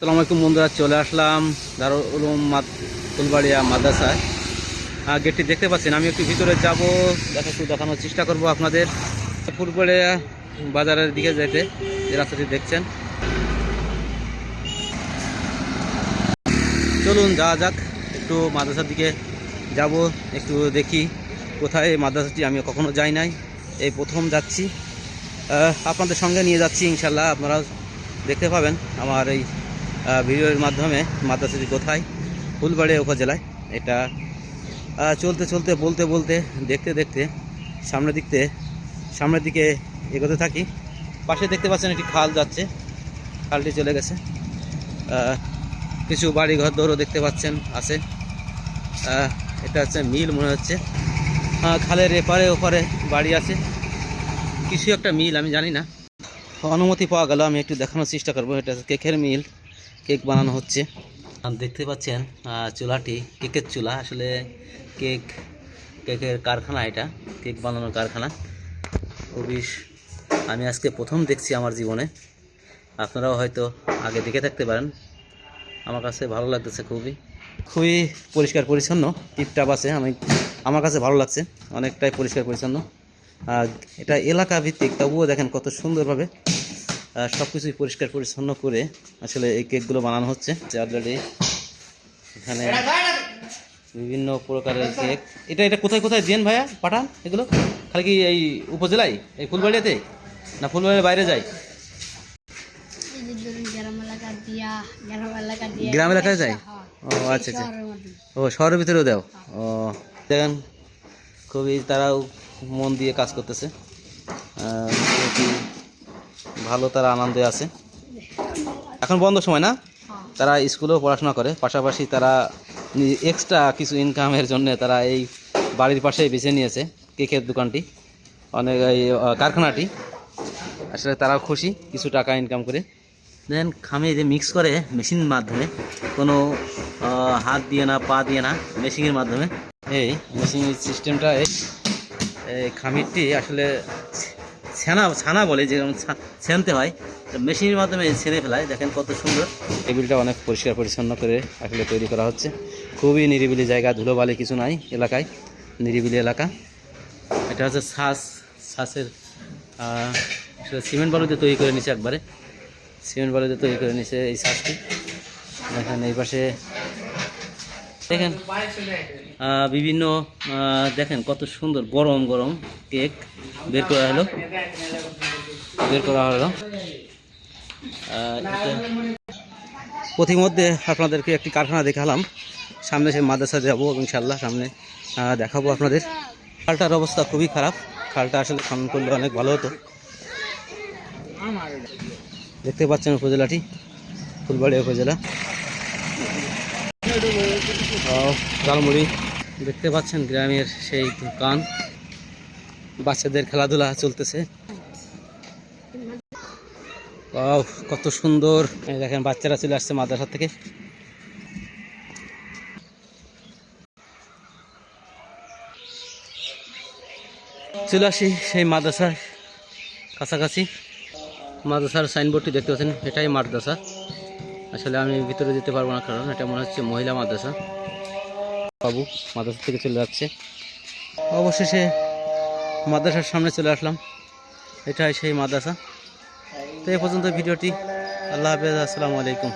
আসসালামু আলাইকুম বন্ধুরা, চলে আসলাম দারুল উলুম ফুলবাড়িয়া মাদ্রাসায়। গেটটি দেখতে পাচ্ছেন, আমি একটু ভিতরে যাব, দেখা একটু দেখানোর চেষ্টা করব আপনাদের। ফুলবাড়িয়া বাজারের দিকে যেতে যে রাস্তাটি দেখছেন। চলুন, যাওয়া যাক, একটু মাদ্রাসার দিকে যাব, একটু দেখি কোথায় মাদ্রাসাটি আমি কখনো যাই নাই, এই প্রথম যাচ্ছি। আপনাদের সঙ্গে নিয়ে যাচ্ছি ইনশাল্লাহ আপনারা দেখতে পাবেন আমার এই ভিডিওর মাধ্যমে মাদ্রাসাটি কোথায়? ফুলবাড়িয়া উপজেলায়। এটা চলতে চলতে, বলতে বলতে, দেখতে দেখতে, সামনের দিকতে, সামনের দিকে এগোতে থাকি। পাশে দেখতে পাচ্ছেন একটি খাল যাচ্ছে। খালটি চলে গেছে। কিছু বাড়ি ঘর দৌড়ও দেখতে পাচ্ছেন, আছে। এটা হচ্ছে মিল মনে হচ্ছে। খালের এপারে ওপারে বাড়ি আছে। কিছু একটা মিল, আমি জানি না। অনুমতি পাওয়া গেল, আমি একটু দেখানোর চেষ্টা করব। এটা কেকের মিল। কেক বানানো হচ্ছে। দেখতে পাচ্ছেন চুলাটি, কেকের চুলা। আসলে কেক কেকের কারখানা এটা কেক বানানোর কারখানা। খুবই আমি আজকে প্রথম দেখছি আমার জীবনে। আপনারাও হয়তো আগে দেখে থাকতে পারেন। আমার কাছে ভালো লাগতেছে খুবই। খুবই পরিষ্কার পরিচ্ছন্ন, টিপটাপ আছে, আমি আমার কাছে ভালো লাগছে, অনেকটাই পরিষ্কার পরিচ্ছন্ন। আর এটা এলাকা ভিত্তিক তবুও দেখেন কত সুন্দরভাবে সব কিছুই পরিষ্কার পরিচ্ছন্ন করে আসলে এই কেকগুলো বানানো হচ্ছে। অলরেডি এখানে বিভিন্ন প্রকারের কেক। এটা এটা কোথায় কোথায় দেন ভাইয়া? পাঠান এগুলো? খালি কি এই উপজেলায়? এই ফুলবাড়িয়াতে? না ফুলবাড়ির বাইরে যায়? গ্রাম এলাকায় যায়? ও আচ্ছা আচ্ছা। ও, শহরের ভিতরেও দাও? ও, দেখেন, খুবই তারাও মন দিয়ে কাজ করতেছে। ভালো তারা আনন্দে আছে। এখন বন্ধ সময় না। তারা স্কুলেও পড়াশোনা করে, পাশাপাশি তারা এক্সট্রা কিছু ইনকামের জন্য তারা এই বাড়ির পাশে বেছে নিয়েছে, কেকের দোকানটি, অনেক এই কারখানাটি। আসলে তারাও খুশি, কিছু টাকা ইনকাম করে। দেন খামে যে মিক্স করে মেশিন মাধ্যমে, কোনো হাত দিয়ে না, পা দিয়ে না মেশিনের মাধ্যমে। এই মেশিনের সিস্টেমটা এই খামিরটি আসলে ছানা ছানা বলে যেরকম ছেনতে হয় তো মেশিনের মাধ্যমে ছেনে ফেলায়। দেখেন কত সুন্দর। টেবিলটা অনেক পরিষ্কার পরিচ্ছন্ন করে আসলে তৈরি করা হচ্ছে। খুবই নিরিবিলি জায়গা ধুলোবালি কিছু নাই এলাকায় নিরিবিলি এলাকা। এটা হচ্ছে শ্বাস শ্বাসের আসলে সিমেন্ট বালুতে তৈরি করে নিচ্ছে একবারে। সিমেন্ট বালুতে তৈরি করে নিছে এই শ্বাসটি দেখেন এই পাশে দেখেন বিভিন্ন দেখেন কত সুন্দর গরম গরম কেক। বের করা হলো বের করা হলো। পথিমধ্যে আপনাদেরকে একটি কারখানা দেখালাম। সামনে সে মাদ্রাসা যাব ইনশাল্লাহ সামনে দেখাবো আপনাদের। খালটার অবস্থা খুবই খারাপ। খালটা আসলে খনন করলে অনেক ভালো হতো। দেখতে পাচ্ছেন উপজেলাটি, ফুলবাড়ি উপজেলা। ঝালমুড়ি, দেখতে পাচ্ছেন গ্রামের সেই দোকান। বাচ্চাদের খেলাধুলা চলতেছে। কত সুন্দর। দেখেন, বাচ্চারা চলে আসছে মাদ্রাসা থেকে। চলে আসি সেই মাদ্রাসার কাছাকাছি। মাদ্রাসার সাইনবোর্ডটি দেখতে পাচ্ছেন, এটাই মাদ্রাসা। আসলে আমি ভিতরে যেতে পারব না, কারণ এটা মনে হচ্ছে মহিলা মাদ্রাসা। বাবু মাদ্রাসা থেকে চলে যাচ্ছে। অবশেষে মাদ্রাসার সামনে চলে আসলাম। এটাই সেই মাদ্রাসা। তো এ পর্যন্ত ভিডিওটি। আল্লাহ হাফেজ, আসসালামু আলাইকুম।